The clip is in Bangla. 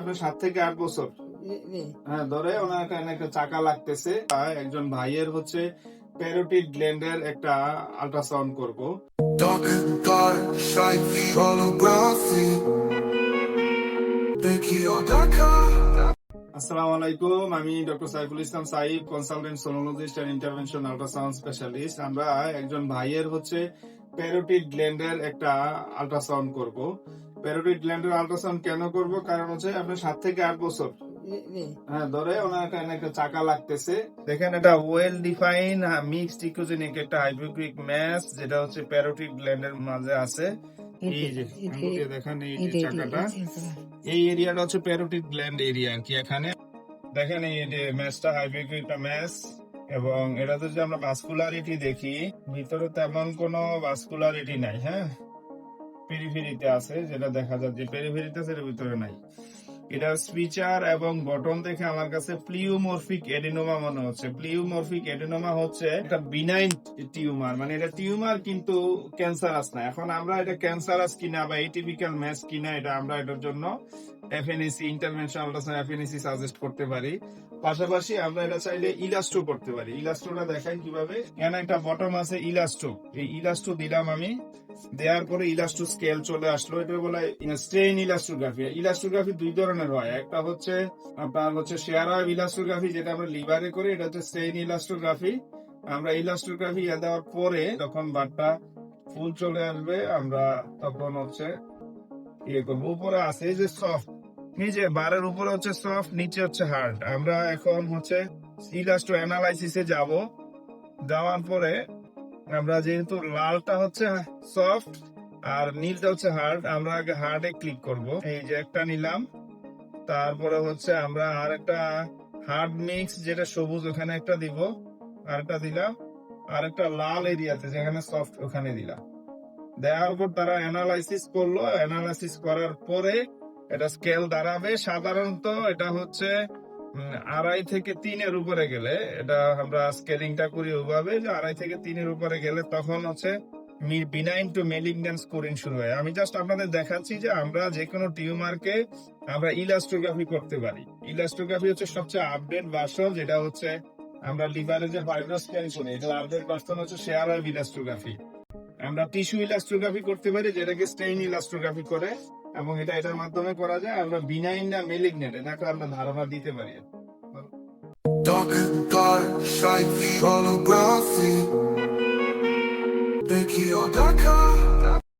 আপনার সাত থেকে আট বছর। হ্যাঁ ধরে ওনার একটা চাকা লাগতেছে। একজন ভাইয়ের হচ্ছে প্যারোটিড গ্ল্যান্ডের একটা আল্ট্রাসাউন্ড করব. আসসালামু আলাইকুম আমি doctor Saiful Islam Saif consultant sonologist and intervention ultrasound specialist আমরা একজন ভাইয়ের হচ্ছে প্যারোটিড গ্ল্যান্ডের একটা আল্ট্রাসাউন্ড করব। প্যারোটিড গ্ল্যান্ডের আল্ট্রাসাউন্ড কেন করব? কারণ হচ্ছে আপনার সাত থেকে আট বছর। হ্যাঁ ধরে ওনার এখানে একটা চাকা লাগতেছে। দেখেন এটা ওয়েল ডিফাইন মিক্সড ইকোজেনিক একটা হাইড্রোক্রিক ম্যাস যেটা হচ্ছে প্যারোটিড গ্ল্যান্ডের মাঝে আছে। এই যে দেখেন এই যে চাকাটা। এই এরিয়াটা হচ্ছে প্যারোটিড গ্ল্যান্ড এরিয়া আর কি এখানে। দেখেন এই যে ম্যাচটা হাইড্রোক্রিকটা ম্যাচ এবং এটাতে যদি আমরা ভাস্কুলারিটি দেখি ভিতরে তেমন কোনো ভাস্কুলারিটি নাই হ্যাঁ? পেরিফেরিতে আছে, যেটা দেখা যাচ্ছে পেরিফেরিতে সেটা ভিতরে নাই। এটা স্পিচার এবং বটন দেখে আমার কাছে প্লিউমরফিক এডিনোমা মনে হচ্ছে। প্লিউমরফিক এডিনোমা হচ্ছে একটা বিনাইন টিউমার মানে এটা টিউমার কিন্তু ক্যান্সারাস না। এখন আমরা এটা ক্যান্সারাস কিনা বা এটিপিক্যাল ম্যাচ কিনা, এটা আমরা এটার জন্য FNAC intervention ultrasound FNAC suggest করতে পারি। পাশাপাশি আমরা এটা চাইলে ইলাস্ট্রো করতে পারি। ইলাস্ট্রোটা দেখাই কীভাবে। এখানে একটা বটম আছে ইলাস্ট্রো এই ইলাস্ট্রো দিলাম আমি। দেওয়ার পরে ইলাস্ট্রো স্কেল চলে আসলো এটা বলে স্ট্রেইন ইলাস্ট্রোগ্রাফি। ইলাস্ট্রোগ্রাফি দুই ধরনের হয়। একটা হচ্ছে আপনার হচ্ছে শেয়ার ওয়েভ ইলাস্ট্রোগ্রাফি, যেটা আমরা লিভারে করি, এটা হচ্ছে স্ট্রেইন ইলাস্ট্রোগ্রাফি। আমরা ইলাস্ট্রোগ্রাফি দেওয়ার পরে যখন বাটটা ফুল চলে আসবে, আমরা তখন হচ্ছে ইয়ে করব। উপরে আছে যে সফট, নিচে বারের উপরে হচ্ছে সফট, নিচে হচ্ছে হার্ড। আমরা এখন হচ্ছে ইলাস্ট্রো অ্যানালাইসিসে যাব। যাওয়ার পরে আমরা যেহেতু লালটা হচ্ছে সফট আর নীলটা হচ্ছে হার্ড আমরা আগে হার্ডে ক্লিক করব। এই যে একটা নিলাম, তারপরে হচ্ছে আমরা আর একটা হার্ড মিক্স যেটা সবুজ ওখানে একটা দিব, আর একটা দিলাম, আর একটা লাল এরিয়াতে যেখানে সফট ওখানে দিলাম। দেওয়ার পর তারা অ্যানালাইসিস করল। অ্যানালাইসিস করার পরে এটা স্কেল দাঁড়াবে। সাধারণত এটা হচ্ছে আড়াই থেকে তিনের উপরে গেলে, এটা আমরা স্কেলিংটা করি ওইভাবে যে আড়াই থেকে তিনের উপরে গেলে তখন হচ্ছে বিনাইন টু স্কোরিং শুরু হয়। আমি জাস্ট আপনাদের দেখাচ্ছি যে আমরা যে কোনো টিউমারকে আমরা ইলাস্ট্রোগ্রাফি করতে পারি। ইলাস্ট্রোগ্রাফি হচ্ছে সবচেয়ে আপডেট ভার্সন যেটা হচ্ছে আমরা লিভারে যে করি এটা আপডেট ভার্সন হচ্ছে শেয়ার ওয়েভ ইলাস্ট্রোগ্রাফি আমরা টিস্যু ইলাস্ট্রোগ্রাফি করতে পারি, যেটাকে স্টেইন ইলাস্ট্রোগ্রাফি করে। এবং এটা এটার মাধ্যমে করা যায় আমরা বিনাইন না মেলিগনেন্ট এটাকে আমরা ধারণা দিতে পারি. Thank you, Dakar.